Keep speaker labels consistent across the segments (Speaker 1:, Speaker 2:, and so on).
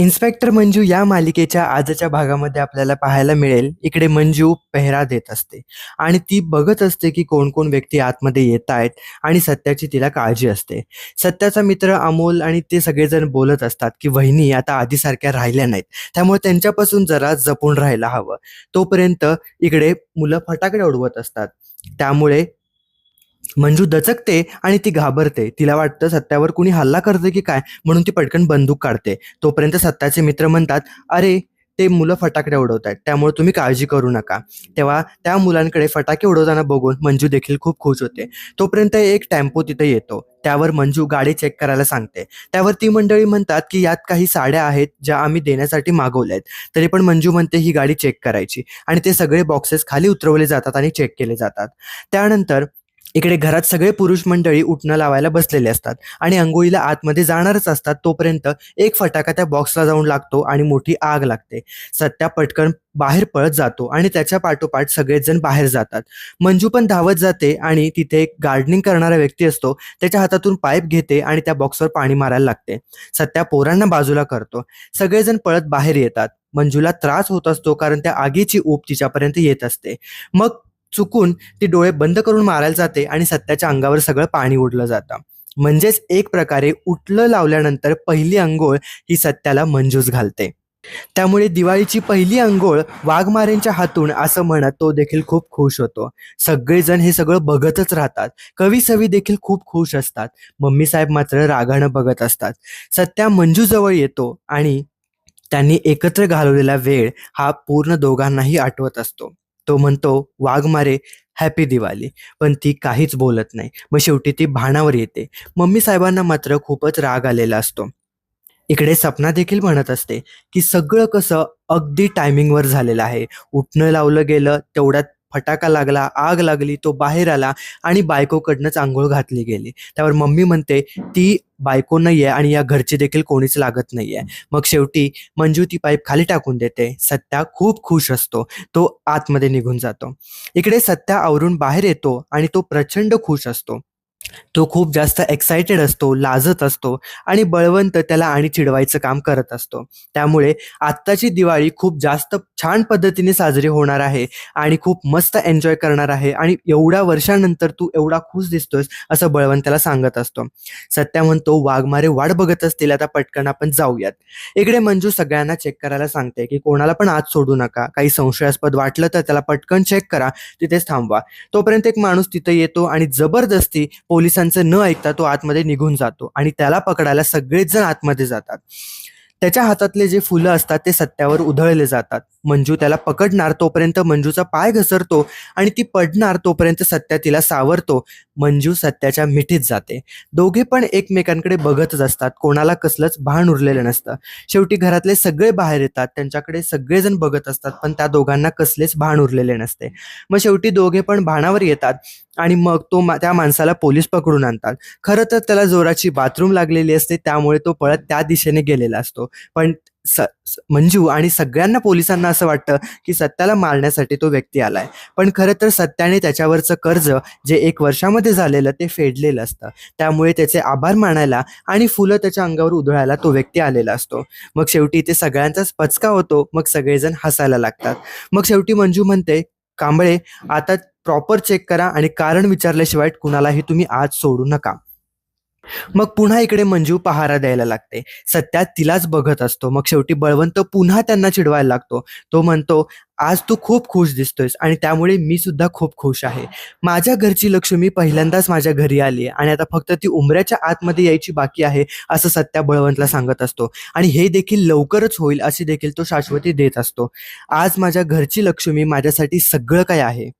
Speaker 1: Inspector Manju या मालिकेच्या आजच्या भागामध्ये आपल्याला पाहायला मिळेल. इकडे मंजू पेहरा देत असते. आणि ती बघत असते की कोण कोण व्यक्ती आतमध्ये येत आहेत आणि सत्याची तिला काळजी असते. सत्याचा मित्र अमोल आणि ते सगळेजण बोलत असतात की वहिनी आता आधीसारख्या राहिल्या नाहीत. त्यामुळे त्यांच्यापासून जरा जपून राहायला हवं. तोपर्यंत इकडे मुलं फटाकडे उडवत असतात. त्यामुळे मंजू दचकते आणि ती घाबरते. तिला वाटतं सत्यावर कुणी हल्ला करते की काय? म्हणून ती पटकन बंदूक काढते. तोपर्यंत सत्याचे मित्र म्हणतात अरे ते मुलं फटाकडे उडवत आहेत त्यामुळे तुम्ही काळजी करू नका. तेव्हा त्या मुलांकडे फटाके उडवताना बघून मंजू देखील खूप खुश होते. तोपर्यंत एक टेम्पो तिथे येतो. त्यावर मंजू गाडी चेक करायला सांगते. त्यावर ती मंडळी म्हणतात की यात काही साड्या आहेत ज्या आम्ही देण्यासाठी मागवल्या आहेत तरी पण मंजू म्हणते ही गाडी चेक करायची. आणि ते सगळे बॉक्सेस खाली उतरवले जातात आणि चेक केले जातात. त्यानंतर इकडे घरात सगळे पुरुष मंडळी उठणं लावायला बसलेले असतात आणि अंघोळीला आतमध्ये जाणारच असतात तोपर्यंत एक फटाका त्या बॉक्सला जाऊन लागतो आणि मोठी आग लागते. सत्या पटकन बाहेर पळत जातो आणि त्याच्या पाठोपाठ सगळेच जण बाहेर जातात. मंजू पण धावत जाते आणि तिथे एक गार्डनिंग करणारा व्यक्ती असतो त्याच्या हातातून पाईप घेते आणि त्या बॉक्सवर पाणी मारायला लागते. सत्या पोरांना बाजूला करतो. सगळेजण पळत बाहेर येतात. मंजूला त्रास होत असतो कारण त्या आगीची ऊब तिच्यापर्यंत येत असते. मग चुकून ती डोळे बंद करून मारायला जाते आणि सत्याच्या अंगावर सगळं पाणी उडलं जातं. म्हणजेच एक प्रकारे उठलं लावल्यानंतर पहिली अंघोळ ही सत्याला मंजूस घालते. त्यामुळे दिवाळीची पहिली अंघोळ वाघमारेंच्या हातून असं म्हणत तो देखील खूप खुश होतो. सगळेजण हे सगळं बघतच राहतात. कवी सवी देखील खूप खुश असतात. मम्मी साहेब मात्र रागानं बघत असतात. सत्या मंजू जवळ येतो आणि त्यांनी एकत्र घालवलेला वेळ हा पूर्ण दोघांनाही आठवत असतो. तो म्हणतो वाघमारे हॅपी दिवाळी. पण ती काहीच बोलत नाही. मग शेवटी ती भाणावर येते. मम्मी साहेबांना मात्र खूपच राग आलेला असतो. इकडे सपना देखील म्हणत असते की सगळं कसं अगदी टायमिंगवर झालेलं आहे. उठणं लावलं गेलं तेवढ्यात फटाका लागला आग लागली तो बाहेर आला आणि बायकोकडनंच आंघोळ घातली गेली. त्यावर मम्मी म्हणते ती बायको नाहीये आणि या घरची देखील कोणीच लागत नाहीये. मग शेवटी मंजू ती पाईप खाली टाकून देते. सत्या खूप खुश असतो. तो आतमध्ये निघून जातो. इकडे सत्या आवरून बाहेर येतो आणि तो प्रचंड खुश असतो. तो खूप जास्त एक्साइटेड असतो लाजत असतो आणि बळवंत त्याला आणि चिडवायचं काम करत असतो. त्यामुळे आत्ताची दिवाळी खूप जास्त छान पद्धतीने साजरी होणार आहे आणि खूप मस्त एन्जॉय करणार आहे आणि एवढ्या वर्षानंतर तू एवढा खुश दिसतोस असं बळवंत त्याला सांगत असतो. सत्या म्हणतो वाघमारे वाट बघत असतील आता पटकन आपण जाऊयात. इकडे मंजू सगळ्यांना चेक करायला सांगते की कोणाला पण आत सोडू नका. काही संशयास्पद वाटलं तर त्याला पटकन चेक करा तिथेच थांबवा. तोपर्यंत एक माणूस तिथे येतो आणि जबरदस्ती पोलिसांचं न ऐकता तो आतमध्ये निघून जातो आणि त्याला पकडायला सगळेच जण आतमध्ये जातात. त्याच्या हातातले जे फुलं असतात ते सत्यावर उधळले जातात. मंजू त्याला पकडणार तोपर्यंत मंजूचा पाय घसरतो आणि ती पडणार तोपर्यंत सत्या तिला सावरतो. मंजू सत्याच्या मिठीत जाते. दोघे पण एकमेकांकडे बघतच असतात. कोणाला कसलंच भान उरलेलं नसतं. शेवटी घरातले सगळे बाहेर येतात. त्यांच्याकडे सगळेजण बघत असतात पण त्या दोघांना कसलेच भान उरलेले नसते. मग शेवटी दोघे पण भानावर येतात. आणि मग तो मा- त्या माणसाला पोलीस पकडून आणतात. खरं तर त्याला जोराची बाथरूम लागलेली असते त्यामुळे तो पळत त्या दिशेने गेलेला असतो. पण स मंजू आणि सगळ्यांना पोलिसांना असं वाटतं की सत्याला मारण्यासाठी तो व्यक्ती आलाय. पण खरं तर सत्याने त्याच्यावरचं कर्ज जे एक वर्षामध्ये झालेलं ते फेडलेलं असतं. त्यामुळे त्याचे आभार मानायला आणि फुलं त्याच्या अंगावर उधळायला तो व्यक्ती आलेला असतो. मग शेवटी ते सगळ्यांचाच पचका होतो मग सगळेजण हसायला लागतात. मग शेवटी मंजू म्हणते कांबळे आता प्रॉपर चेक करा आणि कारण विचारल्याशिवाय कुणालाही तुम्ही आज सोडू नका. मग पुन्हा इकडे मंजू पहारा द्यायला लागते. सत्या तिलाच बघत असतो. मग शेवटी बळवंत पुन्हा त्यांना चिडवायला लागतो. तो म्हणतो आज तू खूप खुश दिसतोयस आणि त्यामुळे मी सुद्धा खूप खुश आहे. माझ्या घरची लक्ष्मी पहिल्यांदाच माझ्या घरी आली आहे आणि आता फक्त ती उमऱ्याच्या आतमध्ये यायची बाकी आहे असं सत्या बळवंतला सांगत असतो. आणि हे देखील लवकरच होईल अशी देखील तो शाश्वती देत असतो. आज माझ्या घरची लक्ष्मी माझ्यासाठी सगळं काय आहे?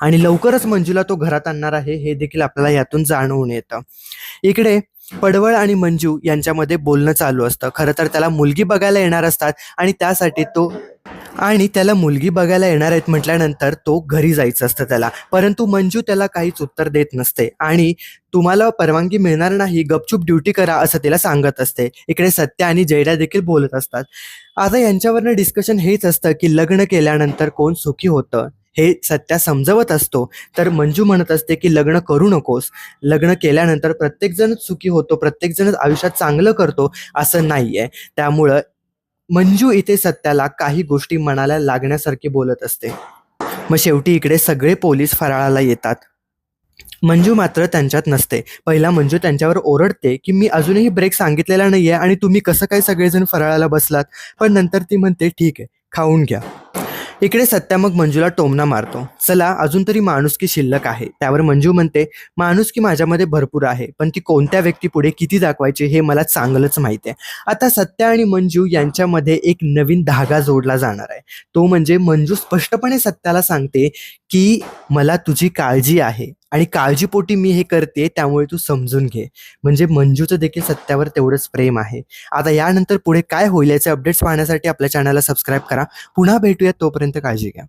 Speaker 1: आणि लवकरच मंजूला तो घरात आणणार आहे हे देखील आपल्याला यातून जाणवून येतं. इकडे पडवळ आणि मंजू यांच्यामध्ये बोलणं चालू असतं. खरं तर त्याला मुलगी बघायला येणार असतात आणि त्यासाठी तो आणि त्याला मुलगी बघायला येणार आहेत म्हटल्यानंतर तो घरी जायचं असतं त्याला. परंतु मंजू त्याला काहीच उत्तर देत नसते आणि तुम्हाला परवानगी मिळणार नाही गपचूप ड्युटी करा असं तिला सांगत असते. इकडे सत्य आणि जयडा देखील बोलत असतात. आता यांच्यावरनं डिस्कशन हेच असतं की लग्न केल्यानंतर कोण सुखी होतं? हे सत्या समजवत असतो. तर मंजू म्हणत असते की लग्न करू नकोस. लग्न केल्यानंतर प्रत्येकजण सुखी होतो प्रत्येकजण आयुष्यात चांगलं करतो असं नाहीये. त्यामुळं मंजू इथे सत्याला काही गोष्टी मनाला लागण्यासारखी बोलत असते. मग शेवटी इकडे सगळे पोलीस फराळाला येतात. मंजू मात्र त्यांच्यात नसते. पहिला मंजू त्यांच्यावर ओरडते की मी अजूनही ब्रेक सांगितलेला नाहीये आणि तुम्ही कसं काय सगळेजण फराळाला बसलात? पण नंतर ती म्हणते ठीक आहे खाऊन घ्या. इकडे सत्या मग मंजूला टोमना मारतो. चला अजून तरी माणुसकी शिल्लक आहे. त्यावर मंजू म्हणते माणुसकी माझ्यामध्ये भरपूर आहे पण ती कोणत्या व्यक्तीपुढे किती दाखवायची हे मला चांगलंच माहिती आहे आता सत्या आणि मंजू यांच्यामध्ये एक नवीन धागा जोडला जाणार आहे. तो म्हणजे मंजू स्पष्टपणे सत्याला सांगते की मला तुझी काळजी आहे आणि काळजीपोटी मी हे करते त्यामुळे तू समजून घे. म्हणजे मंजूचं देखील सत्यावर तेवढंच प्रेम आहे. आता यानंतर पुढे काय होईल याचे अपडेट्स पाहण्यासाठी आपल्या चॅनलला सबस्क्राईब करा. पुन्हा भेटूया तोपर्यंत काळजी घ्या.